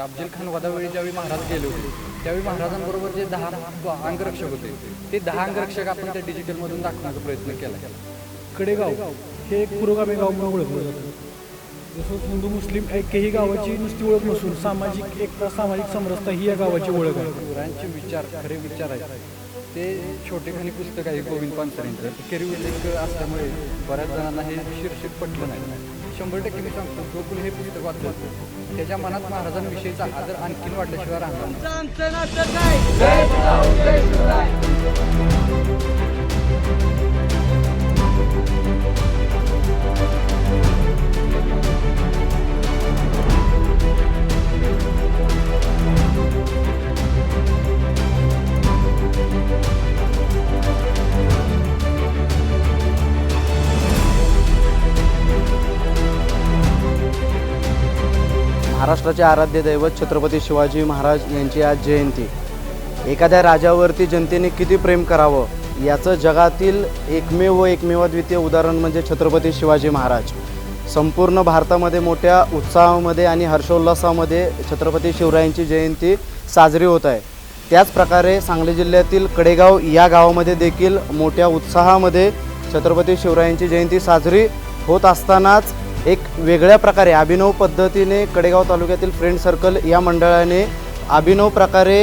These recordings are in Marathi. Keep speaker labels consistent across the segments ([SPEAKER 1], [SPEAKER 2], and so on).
[SPEAKER 1] होतं अफजल खान वधावेळी ज्यावेळी महाराज गेले होते त्यावेळी महाराजांबरोबर जे दहा अंगरक्षक होते ते दहा अंगरक्षक आपण त्या डिजिटलमधून दाखवण्याचा प्रयत्न केला.
[SPEAKER 2] कडेगाव हे एक पुरोगामी गाव म्हणून ओळखलं जातं. जसं हिंदू मुस्लिम ऐक्य ही गावाची नुसती ओळख नसून सामाजिक एकता सामाजिक समरसता ही या गावाची ओळख आहे.
[SPEAKER 1] विचार खरे विचार आहेत. ते छोटेखानी पुस्तक आहे गोविंद पानसरेंचं. ते केरी उल्लेख असल्यामुळे बऱ्याच जणांना हे शीर्षक पटलं नाही. शंभर टक्के मी सांगतो कोणी हे पुस्तक वाचलं त्याच्या मनात महाराजांविषयीचा आदर आणखीन वाढल्याशिवाय राहणार
[SPEAKER 3] महाराष्ट्राचे आराध्य दैवत छत्रपती शिवाजी महाराज यांची आज जयंती. एखाद्या राजावरती जनतेने किती प्रेम करावं याचं जगातील एकमेव व एकमेवाद्वितीय उदाहरण म्हणजे छत्रपती शिवाजी महाराज. संपूर्ण भारतामध्ये मोठ्या उत्साहामध्ये आणि हर्षोल्लासामध्ये छत्रपती शिवरायांची जयंती साजरी होत आहे. त्याचप्रकारे सांगली जिल्ह्यातील कडेगाव या गावामध्ये देखील मोठ्या उत्साहामध्ये छत्रपती शिवरायांची जयंती साजरी होत असतानाच एक वेगळ्या प्रकारे अभिनव पद्धतीने कडेगाव तालुक्यातील फ्रेंड सर्कल या मंडळाने अभिनव प्रकारे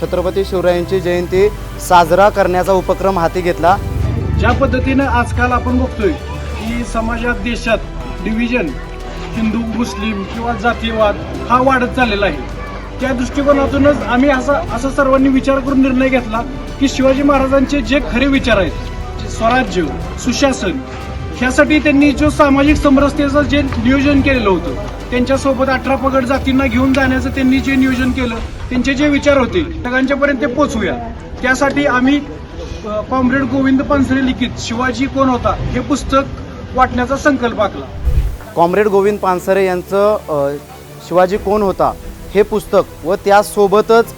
[SPEAKER 3] छत्रपती शिवरायांची जयंती साजरा करण्याचा उपक्रम हाती घेतला.
[SPEAKER 2] ज्या पद्धतीनं आजकाल आपण बघतोय की समाजात देशात डिव्हिजन हिंदू मुस्लिम किंवा जातीयवाद हा वाढत चाललेला आहे. त्या दृष्टिकोनातूनच आम्ही असा असा सर्वांनी विचार करून निर्णय घेतला की शिवाजी महाराजांचे जे खरे विचार आहेत स्वराज्य सुशासन ह्यासाठी त्यांनी जो सामाजिक समरसतेचं जे नियोजन केलेलं होतं त्यांच्यासोबत अठरा पगड जातींना घेऊन जाण्याचं त्यांनी जे नियोजन केलं त्यांचे जे विचार होते सगळ्यांच्यापर्यंत ते पोचूया त्यासाठी आम्ही कॉम्रेड गोविंद पानसरे लिखित शिवाजी कोण होता हे पुस्तक वाटण्याचा संकल्प आखला.
[SPEAKER 3] कॉम्रेड गोविंद पानसरे यांचं शिवाजी कोण होता हे पुस्तक व त्यासोबतच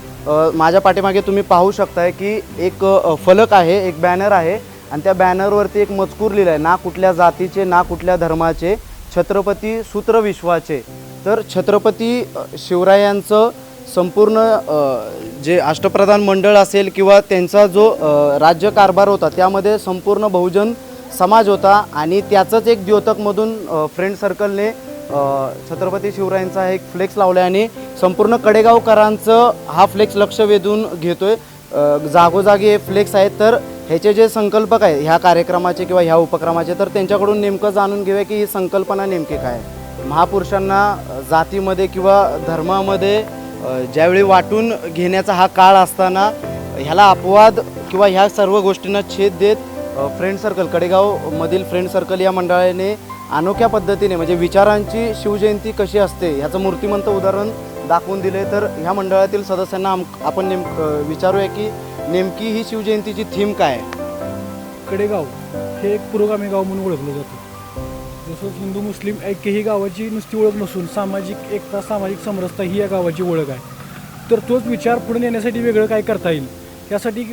[SPEAKER 3] माझ्या पाठीमागे तुम्ही पाहू शकताय की एक फलक आहे एक बॅनर आहे. आणि त्या बॅनरवरती एक मजकूर लिहिला आहे ना कुठल्या जातीचे ना कुठल्या धर्माचे छत्रपती सूत्रविश्वाचे. तर छत्रपती शिवरायांचं संपूर्ण जे अष्टप्रधान मंडळ असेल किंवा त्यांचा जो राज्यकारभार होता त्यामध्ये संपूर्ण बहुजन समाज होता आणि त्याचंच एक द्योतकमधून फ्रेंड सर्कलने छत्रपती शिवरायांचा एक फ्लेक्स लावला आणि संपूर्ण कडेगावकरांचं हा फ्लेक्स लक्ष वेधून घेतोय. जागोजागी हे फ्लेक्स आहेत तर ह्याचे जे संकल्पक आहे ह्या कार्यक्रमाचे किंवा ह्या उपक्रमाचे तर त्यांच्याकडून नेमकं जाणून घेऊया की ही संकल्पना नेमकी काय महापुरुषांना जातीमध्ये किंवा धर्मामध्ये ज्यावेळी वाटून घेण्याचा हा काळ असताना ह्याला अपवाद किंवा ह्या सर्व गोष्टींना छेद देत फ्रेंड सर्कल कडेगावमधील फ्रेंड सर्कल या मंडळाने अनोख्या पद्धतीने म्हणजे विचारांची शिवजयंती कशी असते ह्याचं मूर्तिमंत उदाहरण दाखवून दिले तर ह्या मंडळातील सदस्यांना आम आपण नेम विचारूया की नेमकी ही शिवजयंतीची थीम काय? आहे
[SPEAKER 2] कडेगाव. हे एक पुरोगामी गाव म्हणून ओळखलं जातं. जसं हिंदू मुस्लिम ऐक्य ही गावाची नुसती ओळख नसून सामाजिक एकता सामाजिक समरसता ही या गावाची ओळख आहे. तर तोच विचार पुढे नेण्यासाठी वेगळं काय करता येईल यासाठी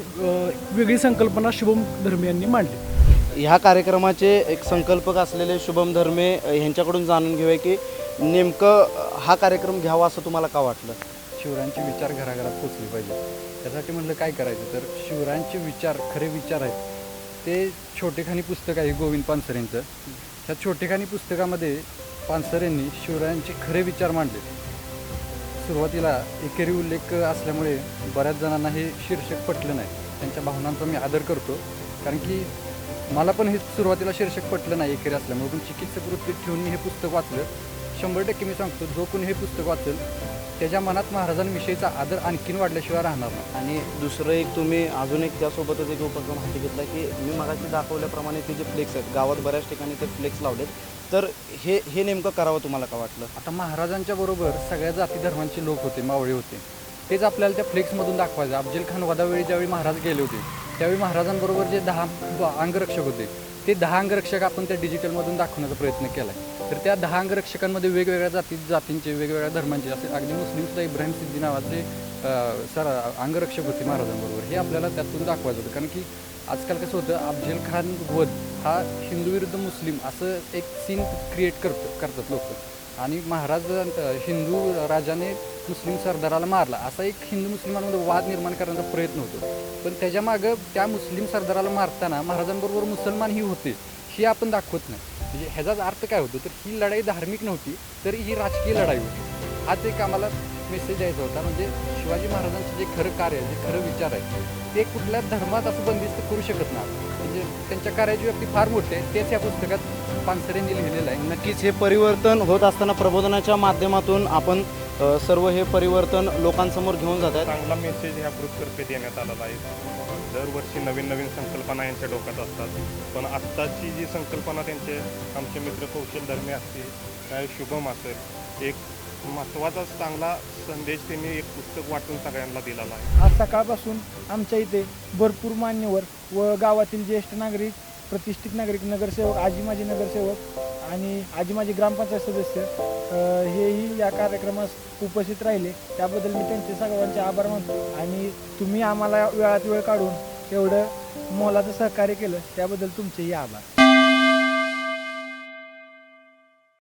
[SPEAKER 2] वेगळी संकल्पना शुभम धर्मी यांनी मांडली.
[SPEAKER 3] ह्या कार्यक्रमाचे एक संकल्पक असलेले शुभम धर्मे अ, ह्यांच्याकडून जाणून घेऊया की नेमकं हा कार्यक्रम घ्यावा असं तुम्हाला का वाटलं?
[SPEAKER 1] शिवरायांचे विचार घराघरात पोचले पाहिजे त्यासाठी म्हणलं काय करायचं? तर शिवरायांचे विचार खरे विचार आहेत. ते छोटेखानी पुस्तक आहे गोविंद पानसरेंचं. ह्या छोटेखानी पुस्तकामध्ये पानसरेंनी शिवरायांचे खरे विचार मांडले. सुरुवातीला एकेरी उल्लेख असल्यामुळे बऱ्याच जणांना हे शीर्षक पटलं नाही. त्यांच्या भावनांचा मी आदर करतो. कारण की मला पण हे सुरुवातीला शीर्षक पटलं नाही एकेरी असल्यामुळे. पण चिकित्सक वृत्तीत ठेवून मी हे पुस्तक वाचलं. शंभर टक्के मी सांगतो जो कोणी हे पुस्तक वाचेल त्याच्या मनात महाराजांविषयीचा आदर आणखीन वाढल्याशिवाय राहणार नाही.
[SPEAKER 3] आणि दुसरं एक तुम्ही अजून एक त्यासोबतच एक उपक्रम हाती घेतला की मी मगाशी दाखवल्याप्रमाणे ते जे फ्लेक्स आहेत गावात बऱ्याच ठिकाणी ते फ्लेक्स लावलेत. तर हे हे नेमकं करावं तुम्हाला का वाटलं?
[SPEAKER 1] आता महाराजांच्या बरोबर सगळ्या जाती धर्मांचे लोक होते मावळे होते. तेच आपल्याला त्या फ्लेक्समधून दाखवायचं. अफजल खान वधावेळी ज्यावेळी महाराज गेले होते त्यावेळी महाराजांबरोबर जे दहा अंगरक्षक होते ते दहा अंगरक्षक आपण त्या डिजिटलमधून दाखवण्याचा प्रयत्न केला आहे तर त्या दहा अंगरक्षकांमध्ये वेगवेगळ्या जाती जातींचे वेगवेगळ्या धर्मांचे असे अगदी मुस्लिमसुद्धा इब्राहिम सिद्धी नावाचे सर अंगरक्षक होते महाराजांबरोबर. हे आपल्याला त्यातून दाखवायचं होतं. कारण की आजकाल कसं होतं अफजल खान वध हा हिंदू विरुद्ध मुस्लिम असं एक सीन क्रिएट करतो करतात लोक. आणि महाराज हिंदू राजाने मुस्लिम सरदाराला मारला. असा एक हिंदू मुस्लिमांमध्ये वाद निर्माण करण्याचा प्रयत्न होतो. पण त्याच्या मागं त्या मुस्लिम सरदाराला मारताना महाराजांबरोबर मुसलमानही होते ही आपण दाखवत नाही. म्हणजे ह्याचाच अर्थ काय होतो? तर ही लढाई धार्मिक नव्हती तर ही राजकीय लढाई होती. हाच एक आम्हाला मेसेज द्यायचा होता. म्हणजे शिवाजी महाराजांचं जे खरं कार्य आहे जे खरं विचार आहे ते कुठल्या धर्मात असं बंदिस्त करू शकत नाही. म्हणजे त्यांच्या कार्याची व्यक्ती फार मोठी आहे तेच या पुस्तकात पानसरेंनी लिहिलेलं आहे.
[SPEAKER 3] नक्कीच हे परिवर्तन होत असताना प्रबोधनाच्या माध्यमातून आपण अ, सर्व हे परिवर्तन लोकांसमोर घेऊन जात आहेत.
[SPEAKER 4] चांगला मेसेज ह्या ग्रुपतर्फे देण्यात आलेला आहे. दरवर्षी नवीन नवीन संकल्पना यांच्या डोक्यात असतात. पण आत्ताची जी संकल्पना त्यांचे आमचे मित्र कौशल धर्मे असतील काय शुभम असेल एक महत्त्वाचा चांगला संदेश त्यांनी एक पुस्तक वाटून सगळ्यांना दिलेला आहे.
[SPEAKER 5] आज सकाळपासून आमच्या इथे भरपूर मान्यवर व गावातील ज्येष्ठ नागरिक प्रतिष्ठित नागरिक नगरसेवक आजी माजी नगरसेवक आणि आजी माझी ग्रामपंचायत सदस्य हेही या कार्यक्रमास उपस्थित राहिले. त्याबद्दल मी त्यांचे सर्वांचे आभार मानतो आणि तुम्ही आम्हाला वेळात वेळ काढून एवढं मोलाचं सहकार्य केलं त्याबद्दल तुमचेही आभार.